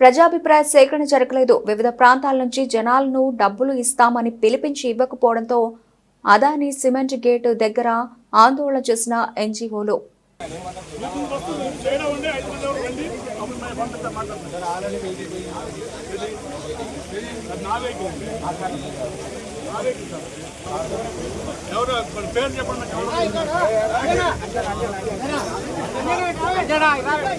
ప్రజాభిప్రాయ సేకరణ జరగలేదు. వివిధ ప్రాంతాల నుంచి జనాలను డబ్బులు ఇస్తామని పిలిపించి ఇవ్వకపోవడంతో అదాని సిమెంట్ గేటు దగ్గర ఆందోళన చేసిన ఎన్జీఓలు. ఎవరు పేరు చెప్పండి నలుగురు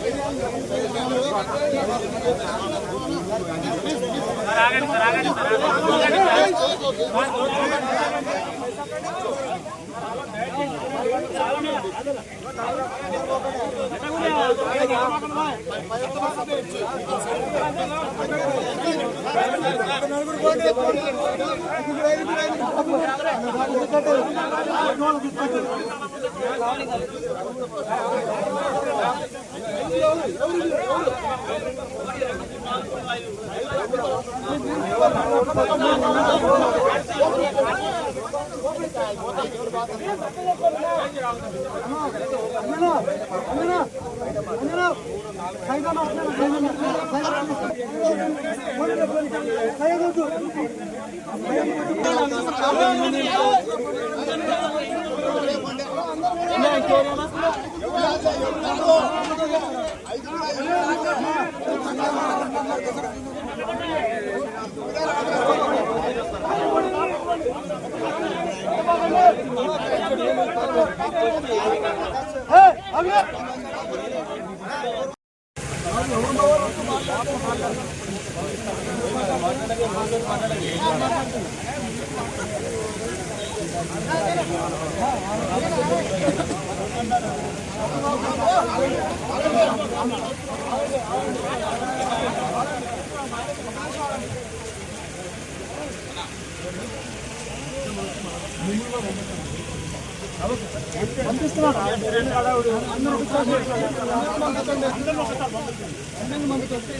సాయిగా Hey, పంపిస్తున్నాను అందరూ అందరూ పంపించండి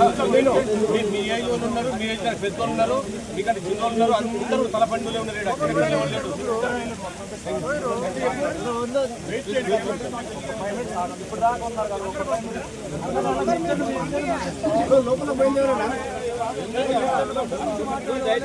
నాకు ఎవరు? మీ- మీ ఏజ్ ఉన్నారు మీ ఏజ్ పెద్ద ఉన్నారు మీకంటే చిన్న ఉన్నారు అందరూ తల పండుగలే ఉన్నారు ఈడ.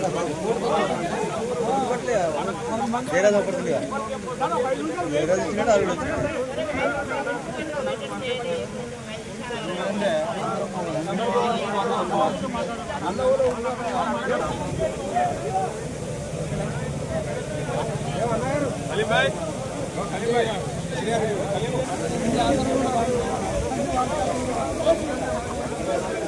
ఎక్కడ వెళ్ళే వాళ్ళు లేడు. అలీం భాయ్ అలీం భాయ్ ¡Vamos!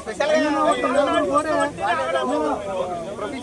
ಸ್ಪೆಷಲ್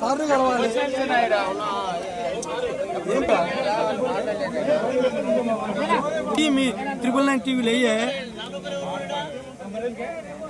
సార్లు కలవాలి. మీ త్రిపుల్ నైన్ టీవీలు అయ్యే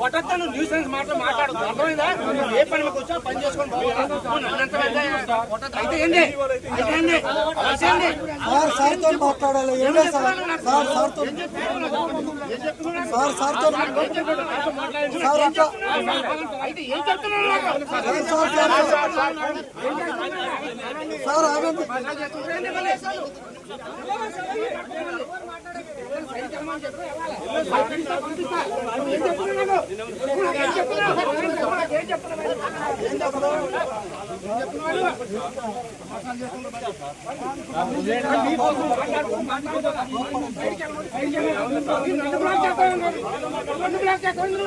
కొట్టను న్యూసెన్స్ మాటలు మాట్లాడదు అర్థమైందా నువ్వు ఏ పని మీకు వచ్చా పని చేసుకొని పోవాలి. నువ్వు నన్నంత పెద్ద కొట్టద్దు. అయితే? సార్ సార్తో మాట్లాడాలి ఏం లేదు సార్ సార్ సార్తో సార్ సార్తో సార్ అట్లా అయితే ఏం చెప్తున్నావు నాకు? సార్ సార్ సార్ సార్ ఆగండి నన్ను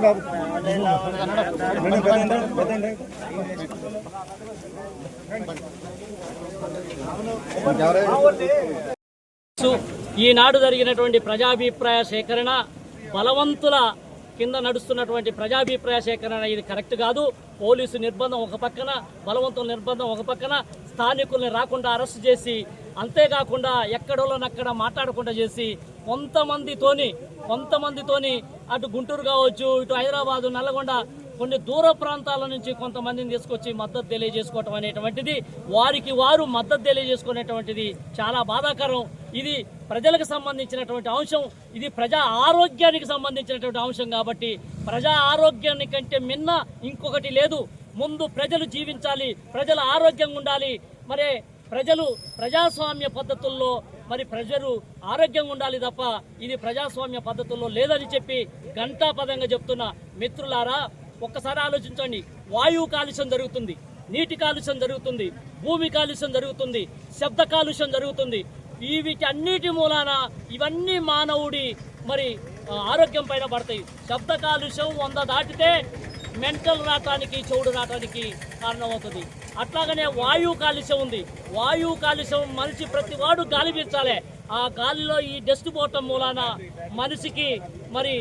బాబు ఈనాడు జరిగినటువంటి ప్రజాభిప్రాయ సేకరణ బలవంతుల కింద నడుస్తున్నటువంటి ప్రజాభిప్రాయ సేకరణ ఇది కరెక్ట్ కాదు. పోలీసు నిర్బంధం ఒక పక్కన బలవంతుల నిర్బంధం ఒక పక్కన స్థానికుల్ని రాకుండా అరెస్ట్ చేసి అంతేకాకుండా ఎక్కడోళ్ళనక్కడ మాట్లాడకుండా చేసి కొంతమందితోని కొంతమందితోని అటు గుంటూరు కావచ్చు ఇటు హైదరాబాదు నల్లగొండ కొన్ని దూర ప్రాంతాల నుంచి కొంతమందిని తీసుకొచ్చి మద్దతు తెలియజేసుకోవటం అనేటువంటిది వారికి వారు మద్దతు తెలియజేసుకునేటువంటిది చాలా బాధాకరం. ఇది ప్రజలకు సంబంధించినటువంటి అంశం ఇది ప్రజా ఆరోగ్యానికి సంబంధించినటువంటి అంశం కాబట్టి ప్రజా ఆరోగ్యాన్ని కంటే మిన్న ఇంకొకటి లేదు. ముందు ప్రజలు జీవించాలి ప్రజల ఆరోగ్యంగా ఉండాలి. మరి ప్రజలు ప్రజాస్వామ్య పద్ధతుల్లో మరి ప్రజలు ఆరోగ్యంగా ఉండాలి తప్ప ఇది ప్రజాస్వామ్య పద్ధతుల్లో లేదని చెప్పి ఘంటాపదంగా చెప్తున్న మిత్రులారా ఒక్కసారి ఆలోచించండి. వాయువు కాలుష్యం జరుగుతుంది నీటి కాలుష్యం జరుగుతుంది భూమి కాలుష్యం జరుగుతుంది శబ్ద కాలుష్యం జరుగుతుంది. ఈ వీటన్నిటి మూలాన ఇవన్నీ మానవుడి మరి ఆరోగ్యం పైన పడతాయి. శబ్ద కాలుష్యం వంద దాటితే మెంటల్ రావటానికి చెవుడు రావటానికి కారణమవుతుంది. అట్లాగనే వాయువు కాలుష్యం ఉంది. వాయువు కాలుష్యం మనిషి ప్రతి వాడు గాలి పీల్చాలి. ఆ గాలిలో ఈ డస్ట్ పోవటం మూలాన మనిషికి మరి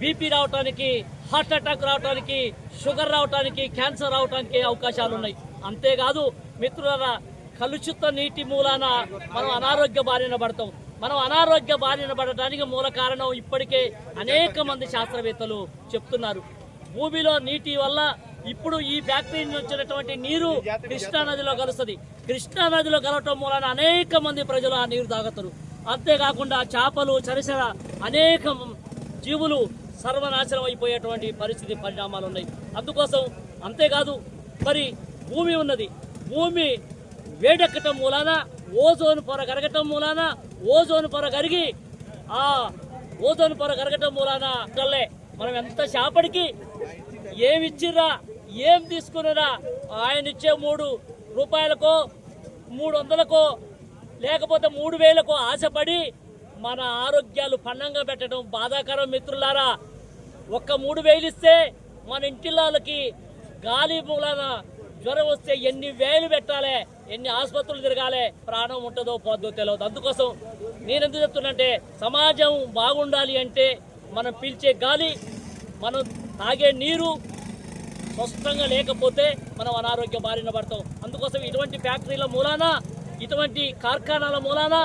బీపీ రావటానికి హార్ట్ అటాక్ రావటానికి షుగర్ రావటానికి క్యాన్సర్ రావటానికి అవకాశాలు ఉన్నాయి అంతేకాదు మిత్రులారా కలుషిత నీటి మూలాన మనం అనారోగ్య బారిన పడతాం. మనం అనారోగ్య బారిన పడటానికి మూల కారణం ఇప్పటికే అనేక మంది శాస్త్రవేత్తలు చెప్తున్నారు. భూమిలో నీటి వల్ల ఇప్పుడు ఈ ఫ్యాక్టరీ నుంచి వచ్చినటువంటి నీరు కృష్ణా నదిలో కలుస్తుంది. కృష్ణా నదిలో కలవటం మూలన అనేక మంది ప్రజలు ఆ నీరు తాగుతారు. అంతేకాకుండా చేపలు చరిసర అనేక జీవులు సర్వనాశనం అయిపోయేటువంటి పరిస్థితి పరిణామాలు ఉన్నాయి. అందుకోసం అంతేకాదు మరి భూమి ఉన్నది. భూమి వేడెక్కటం మూలాన ఓజోన్ పొర కరగటం మూలాన ఓజోన్ పొర కరిగి ఆ ఓజోన్ పొర కరగటం మూలాన కల్లే మనం ఎంత చేపడికి ఏమిచ్చిర్రా ఏం తీసుకున్నారా? ఆయన ఇచ్చే మూడు రూపాయలకో మూడు వందలకో లేకపోతే మూడు వేలకో ఆశపడి మన ఆరోగ్యాలు పన్నంగా పెట్టడం బాధాకరం మిత్రులారా. ఒక్క మూడు వేలు ఇస్తే మన ఇంటిల్లాలకి గాలి మూలాన జ్వరం వస్తే ఎన్ని వేలు పెట్టాలి? ఎన్ని ఆసుపత్రులు తిరగాలి ప్రాణం ఉంటుందో పోద్దో తెలియదు అందుకోసం నేను ఎందుకు చెప్తున్నంటే సమాజం బాగుండాలి అంటే మనం పీల్చే గాలి మనం తాగే నీరు స్పష్టంగా లేకపోతే మనం అనారోగ్య బారిన పడతాం. అందుకోసం ఇటువంటి ఫ్యాక్టరీల మూలాన ఇటువంటి కార్ఖానాల మూలాన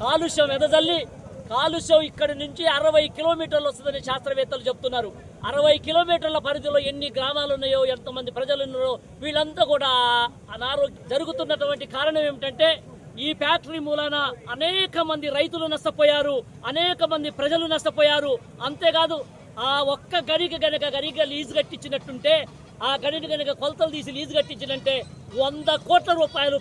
కాలుష్యం ఎదజల్లి కాలుష్యం ఇక్కడి నుంచి అరవై కిలోమీటర్లు వస్తుందని శాస్త్రవేత్తలు చెప్తున్నారు. అరవై కిలోమీటర్ల పరిధిలో ఎన్ని గ్రామాలు ఉన్నాయో ఎంతమంది ప్రజలు ఉన్నారో వీళ్ళంతా కూడా అనారోగ్యం జరుగుతున్నటువంటి కారణం ఏమిటంటే ఈ ఫ్యాక్టరీ మూలాన అనేక మంది రైతులు నష్టపోయారు అనేక మంది ప్రజలు నష్టపోయారు. అంతేకాదు ఆ ఒక్క గడికి గనక గడిగా లీజు కట్టించినట్టుంటే ఆ గడిని గనక కొలతలు తీసి లీజు కట్టించినంటే వంద కోట్ల రూపాయలు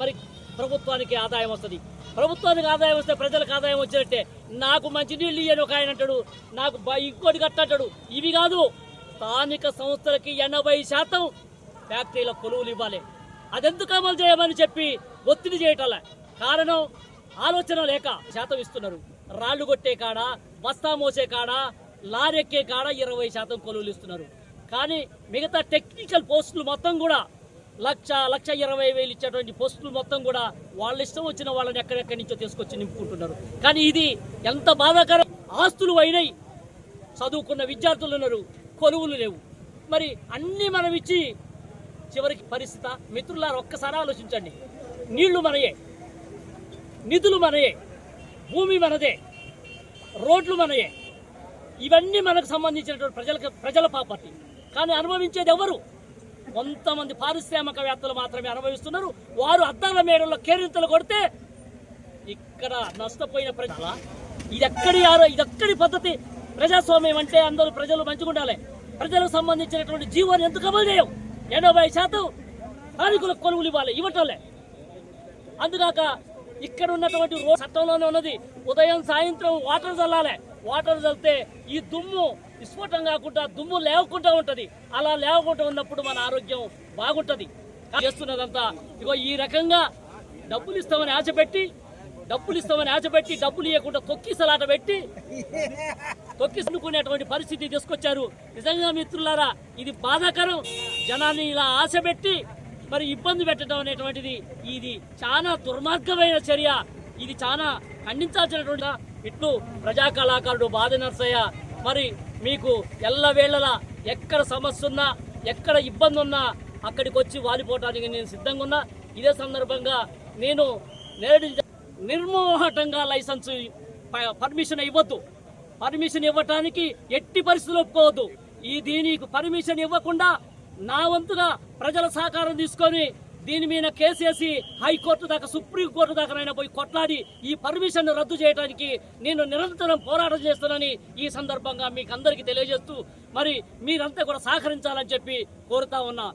మరి ప్రభుత్వానికి ఆదాయం వస్తుంది. ప్రభుత్వానికి ఆదాయం వస్తే ప్రజలకు ఆదాయం వచ్చినట్టే. నాకు మంచి నీళ్ళు ఇయ్యని ఒక ఆయన అంటాడు. నాకు ఇంకోటి కట్టంటాడు ఇవి కాదు స్థానిక సంస్థలకి ఎనభై శాతం ఫ్యాక్టరీల కొలువులు ఇవ్వాలి. అదెందుకు అమలు చేయమని చెప్పి ఒత్తిడి చేయటంలే. కారణం ఆలోచన లేక శాతం ఇస్తున్నారు. రాళ్ళు కొట్టే కాడ బస్తా మోసే కాడ లారెక్కే కాడ ఇరవై శాతం కొలువులు ఇస్తున్నారు. కానీ మిగతా టెక్నికల్ పోస్టులు మొత్తం కూడా లక్ష లక్ష ఇరవై వేలు ఇచ్చేటువంటి పోస్టులు మొత్తం కూడా వాళ్ళ ఇష్టం వచ్చిన వాళ్ళని ఎక్కడెక్కడి నుంచో తీసుకొచ్చి నింపుకుంటున్నారు. కానీ ఇది ఎంత బాధాకరం. ఆస్తులు అయినాయి చదువుకున్న విద్యార్థులు ఉన్నారు కొలువులు లేవు. మరి అన్నీ మనం ఇచ్చి చివరికి పరిస్థితి మిత్రులారు ఒక్కసారి ఆలోచించండి. నీళ్ళు మనయే నిధులు మనయే భూమి మనదే రోడ్లు మనయే. ఇవన్నీ మనకు సంబంధించినటువంటి ప్రజలకు ప్రజల ప్రాపర్టీ. కానీ అనుభవించేది ఎవరు? కొంతమంది పారిశ్రామికవేత్తలు మాత్రమే అనుభవిస్తున్నారు. వారు అద్దాల మేడల్లో కేరింతలు కొడితే ఇక్కడ నష్టపోయిన ప్రజల ఇదెక్కడి ఆరో ఇదెక్కడి పద్ధతి? ప్రజాస్వామ్యం అంటే అందరూ ప్రజలు మంచిగా ఉండాలి. ప్రజలకు సంబంధించినటువంటి జీవాన్ని ఎందుకు అమలు చేయం ఎనభై శాతం స్థానికులకు కొనుగోలు ఇవ్వాలి ఇవ్వటంలే. అందుకాక ఇక్కడ ఉన్నటువంటి రో చట్టంలోనే ఉన్నది. ఉదయం సాయంత్రం వాటర్ చల్లాలి. వాటర్ చల్లితే ఈ దుమ్ము విస్ఫోటం కాకుండా దుమ్ము లేవకుండా ఉంటుంది. అలా లేవకుండా ఉన్నప్పుడు మన ఆరోగ్యం బాగుంటుంది. చేస్తున్నదంతా ఇగో ఈ రకంగా డబ్బులు ఇస్తామని ఆశపెట్టి డబ్బులు ఇస్తామని ఆశపెట్టి డబ్బులు ఇవ్వకుండా తొక్కిసలాట పెట్టి తొక్కిసుకునేటువంటి పరిస్థితి తీసుకొచ్చారు. నిజంగా మిత్రులారా ఇది బాధాకరం. జనాన్ని ఇలా ఆశపెట్టి మరి ఇబ్బంది పెట్టడం అనేటువంటిది ఇది చాలా దుర్మార్గమైన చర్య. ఇది చాలా ఖండించాల్సినటువంటి ఇట్లు ప్రజా కళాకారుడు బాధ నర్సయ్య. మరి మీకు ఎల్లవేళలా ఎక్కడ సమస్య ఉన్నా ఎక్కడ ఇబ్బంది ఉన్నా అక్కడికి వచ్చి వాలిపోవటానికి నేను సిద్ధంగా ఉన్నా ఇదే సందర్భంగా నేను నేడు నిర్మోహటంగా లైసెన్స్ పర్మిషన్ ఇవ్వద్దు. పర్మిషన్ ఇవ్వటానికి ఎట్టి పరిస్థితులు ఒప్పుకోవద్దు. ఈ దీనికి పర్మిషన్ ఇవ్వకుండా నా వంతుగా ప్రజల సహకారం తీసుకొని దీని మీద కేసేసి హైకోర్టు దాకా సుప్రీంకోర్టు దాకానైనా పోయి కొట్లాడి ఈ పర్మిషన్ రద్దు చేయడానికి నేను నిరంతరం పోరాటం చేస్తానని ఈ సందర్భంగా మీకు అందరికీ తెలియజేస్తూ మరి మీరంతా కూడా సహకరించాలని చెప్పి కోరుతా ఉన్నా.